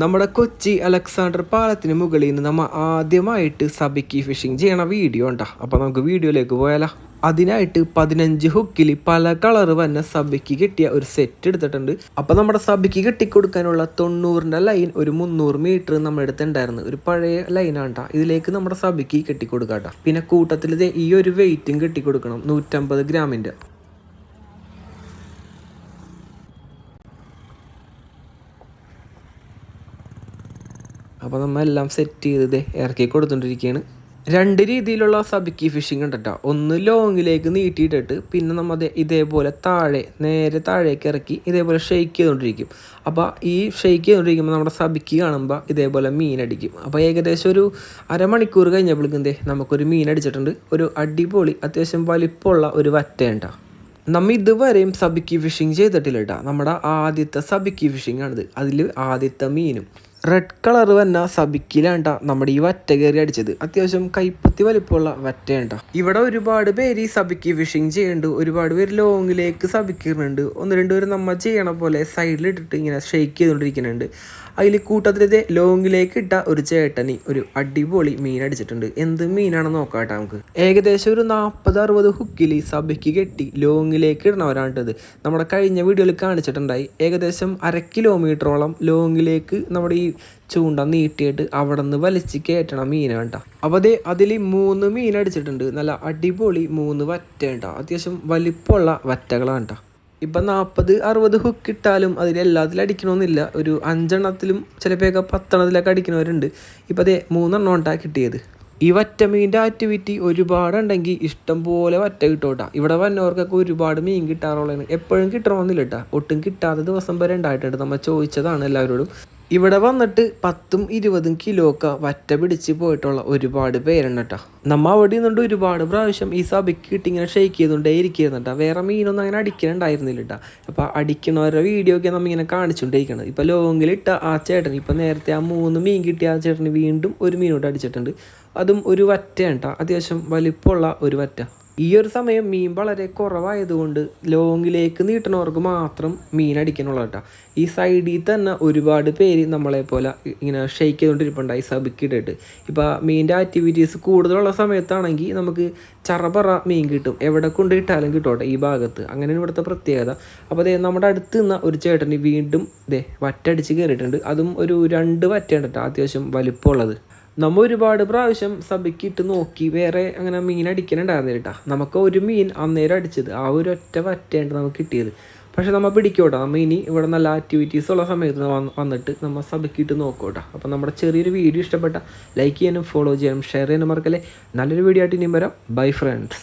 നമ്മുടെ കൊച്ചി അലക്സാണ്ടർ പാലത്തിന് മുകളിൽ നിന്ന് നമ്മൾ ആദ്യമായിട്ട് സബിക്കി ഫിഷിംഗ് ചെയ്യണ വീഡിയോ ഉണ്ടാ? അപ്പോൾ നമുക്ക് വീഡിയോയിലേക്ക് പോയാലോ. അതിനായിട്ട് പതിനഞ്ച് ഹുക്കിൽ പല കളർ വന്ന സബിക്ക് കിട്ടിയ ഒരു സെറ്റ് എടുത്തിട്ടുണ്ട്. അപ്പോൾ നമ്മുടെ സബിക്ക് കെട്ടിക്കൊടുക്കാനുള്ള തൊണ്ണൂറിന്റെ ലൈൻ ഒരു മുന്നൂറ് മീറ്റർ നമ്മുടെ അടുത്ത് ഒരു പഴയ ലൈനാണ് ട്ടാ. ഇതിലേക്ക് നമ്മുടെ സബിക്ക് കെട്ടിക്കൊടുക്കാട്ടോ പിന്നെ കൂട്ടത്തിൽ ഈ ഒരു വെയിറ്റും കെട്ടിക്കൊടുക്കണം. നൂറ്റമ്പത് ഗ്രാമിന്റെ അപ്പോൾ നമ്മൾ എല്ലാം സെറ്റ് ചെയ്തത് ഇറക്കി കൊടുത്തുകൊണ്ടിരിക്കുകയാണ് രണ്ട് രീതിയിലുള്ള സബിക്കി ഫിഷിംഗ് ഉണ്ട് കേട്ടോ ഒന്ന് ലോങ്ങിലേക്ക് നീട്ടിയിട്ടിട്ട് പിന്നെ നമ്മൾ ഇതേപോലെ താഴെ നേരെ താഴേക്ക് ഇറക്കി ഇതേപോലെ ഷെയ്ക്ക് ചെയ്തുകൊണ്ടിരിക്കും അപ്പോൾ ഈ ഷെയ്ക്ക് ചെയ്തുകൊണ്ടിരിക്കുമ്പോൾ നമ്മുടെ സബിക്കി കാണുമ്പോൾ ഇതേപോലെ മീൻ അടിക്കും. അപ്പോൾ ഏകദേശം ഒരു അരമണിക്കൂർ കഴിഞ്ഞപ്പോഴേക്കും എന്തേ നമുക്കൊരു മീൻ അടിച്ചിട്ടുണ്ട്. ഒരു അടിപൊളി അത്യാവശ്യം വലിപ്പമുള്ള ഒരു വറ്റയുണ്ട നമ്മൾ ഇതുവരെയും സബിക്കി ഫിഷിംഗ് ചെയ്തിട്ടില്ല കേട്ടോ നമ്മുടെ ആദ്യത്തെ സബിക്കി ഫിഷിംഗ് ആണിത്. അതിൽ ആദ്യത്തെ മീനും. റെഡ് കളർ വന്ന സബിക്കിലാണ്ട നമ്മുടെ ഈ വറ്റ കയറി അടിച്ചത്. അത്യാവശ്യം കൈപ്പത്തി വലിപ്പമുള്ള വറ്റയുണ്ട. ഇവിടെ ഒരുപാട് പേര് ഈ സബിക്ക് ഫിഷിങ് ചെയ്യുന്നുണ്ട് ഒരുപാട് പേര് ലോങ്ങിലേക്ക് സബിക്കുന്നുണ്ട് ഒന്ന് രണ്ടുപേരും നമ്മൾ നമ്മ ചെയ്യണ പോലെ സൈഡിലിട്ടിട്ട് ഇങ്ങനെ ഷെയ്ക്ക് ചെയ്തുകൊണ്ടിരിക്കുന്നുണ്ട് അതിൽ കൂട്ടത്തിൽ ലോങ്ങിലേക്ക് ഇട്ട ഒരു ചേട്ടനി ഒരു അടിപൊളി മീൻ അടിച്ചിട്ടുണ്ട്. എന്ത് മീനാണെന്ന് നോക്കാട്ടെ നമുക്ക്. ഏകദേശം ഒരു നാൽപ്പത് അറുപത് ഹുക്കിൽ സഭയ്ക്ക് കെട്ടി ലോങ്ങിലേക്ക് ഇടണവരാണിട്ടത് നമ്മുടെ കഴിഞ്ഞ വീഡിയോയിൽ കാണിച്ചിട്ടുണ്ടായി. ഏകദേശം അര കിലോമീറ്ററോളം ലോങ്ങിലേക്ക് നമ്മുടെ ഈ ചൂണ്ട നീട്ടിയിട്ട് അവിടെ നിന്ന് വലിച്ച് കയറ്റണം മീനാണ് കേട്ടോ അപ്പോൾ അതേ അതിൽ മൂന്ന് മീൻ അടിച്ചിട്ടുണ്ട്. നല്ല അടിപൊളി മൂന്ന് വറ്റ കേട്ടോ അത്യാവശ്യം വലിപ്പമുള്ള വറ്റകളാണ് കേട്ടോ ഇപ്പം നാൽപ്പത് അറുപത് ഹുക്ക് ഇട്ടാലും അതിൽ എല്ലാത്തിലും അടിക്കണമെന്നില്ല. ഒരു അഞ്ചെണ്ണത്തിലും ചിലപ്പോഴൊക്കെ പത്തെണ്ണത്തിലൊക്കെ അടിക്കണവരുണ്ട്. ഇപ്പം അതെ മൂന്നെണ്ണം ഉണ്ടാ കിട്ടിയത്. ഈ വറ്റമീന്റെ ആക്ടിവിറ്റി ഒരുപാടുണ്ടെങ്കിൽ ഇഷ്ടം പോലെ വറ്റ കിട്ടോട്ടാ. ഇവിടെ വന്നവർക്കൊക്കെ ഒരുപാട് മീൻ കിട്ടാറുള്ളതാണ്. എപ്പോഴും കിട്ടണമെന്നില്ല കേട്ടാ ഒട്ടും കിട്ടാത്ത ദിവസം വരെ ഉണ്ടായിട്ടുണ്ട്. നമ്മൾ ചോദിച്ചതാണ് എല്ലാവരോടും. ഇവിടെ വന്നിട്ട് പത്തും ഇരുപതും കിലോ ഒക്കെ വറ്റ പിടിച്ച് പോയിട്ടുള്ള ഒരുപാട് പേരുണ്ട് കേട്ടോ നമ്മ അവിടെ നിന്നുകൊണ്ട് ഒരുപാട് പ്രാവശ്യം ഈ സഭയ്ക്ക് കിട്ടി ഇങ്ങനെ ഷെയ്ക്ക് ചെയ്തുകൊണ്ടേ ഇരിക്കുന്നുണ്ടാ വേറെ മീനൊന്നും അങ്ങനെ അടിക്കണുണ്ടായിരുന്നില്ല കേട്ടോ അപ്പോൾ അടിക്കണവരുടെ വീഡിയോ ഒക്കെ നമ്മ ഇങ്ങനെ കാണിച്ചുകൊണ്ടിരിക്കുന്നത് ഇപ്പോൾ ലോങ്ങിലിട്ട ആ ചേട്ടൻ ഇപ്പോൾ നേരത്തെ ആ മൂന്ന് മീൻ കിട്ടിയ ആ ചേട്ടന് വീണ്ടും ഒരു മീനോട്ട് അടിച്ചിട്ടുണ്ട്. അതും ഒരു വറ്റയാണ് കേട്ടോ അത്യാവശ്യം വലിപ്പമുള്ള ഒരു വറ്റ. ഈ ഒരു സമയം മീൻ വളരെ കുറവായതുകൊണ്ട് ലോങ്ങിലേക്ക് നീട്ടണവർക്ക് മാത്രം മീൻ അടിക്കാനുള്ള കേട്ടോ ഈ സൈഡിൽ തന്നെ ഒരുപാട് പേര് നമ്മളെ പോലെ ഇങ്ങനെ ഷെയ്ക്ക് ചെയ്തുകൊണ്ടിരിപ്പുണ്ടായി സബിക്കിട്ടിട്ട് ഇപ്പോൾ മീന്റെ ആക്ടിവിറ്റീസ് കൂടുതലുള്ള സമയത്താണെങ്കിൽ നമുക്ക് ചറപറ മീൻ കിട്ടും. എവിടെ കൊണ്ട് ഇട്ടാലും കിട്ടോട്ടെ ഈ ഭാഗത്ത്. അങ്ങനെയാണ് ഇവിടുത്തെ പ്രത്യേകത. അപ്പോൾ അതേ നമ്മുടെ അടുത്ത് നിന്ന് ഒരു ചേട്ടന് വീണ്ടും ദേ വറ്റടിച്ച് കയറിയിട്ടുണ്ട്. അതും ഒരു രണ്ട് വറ്റയുണ്ട് കേട്ടോ അത്യാവശ്യം വലിപ്പമുള്ളത്. നമ്മ ഒരുപാട് പ്രാവശ്യം സഭയ്ക്ക് ഇട്ട് നോക്കി വേറെ അങ്ങനെ മീൻ അടിക്കണുണ്ടായിരുന്നില്ല കേട്ടോ നമുക്ക് ഒരു മീൻ അന്നേരം അടിച്ചത്. ആ ഒരു ഒറ്റ വറ്റേണ്ട നമുക്ക് കിട്ടിയത്. പക്ഷെ നമ്മൾ പിടിക്കോട്ടെ. നമ്മൾ ഇനി ഇവിടെ നല്ല ആക്ടിവിറ്റീസ് ഉള്ള സമയത്ത് വന്ന് വന്നിട്ട് നമ്മൾ സഭയ്ക്ക് ഇട്ട് നോക്കോട്ടെ. അപ്പോൾ നമ്മുടെ ചെറിയൊരു വീഡിയോ ഇഷ്ടപ്പെട്ട ലൈക്ക് ചെയ്യാനും ഫോളോ ചെയ്യാനും ഷെയർ ചെയ്യാനും മറക്കല്ലേ. നല്ലൊരു വീഡിയോ ആയിട്ട് ഇനിയും വരാം. Bye friends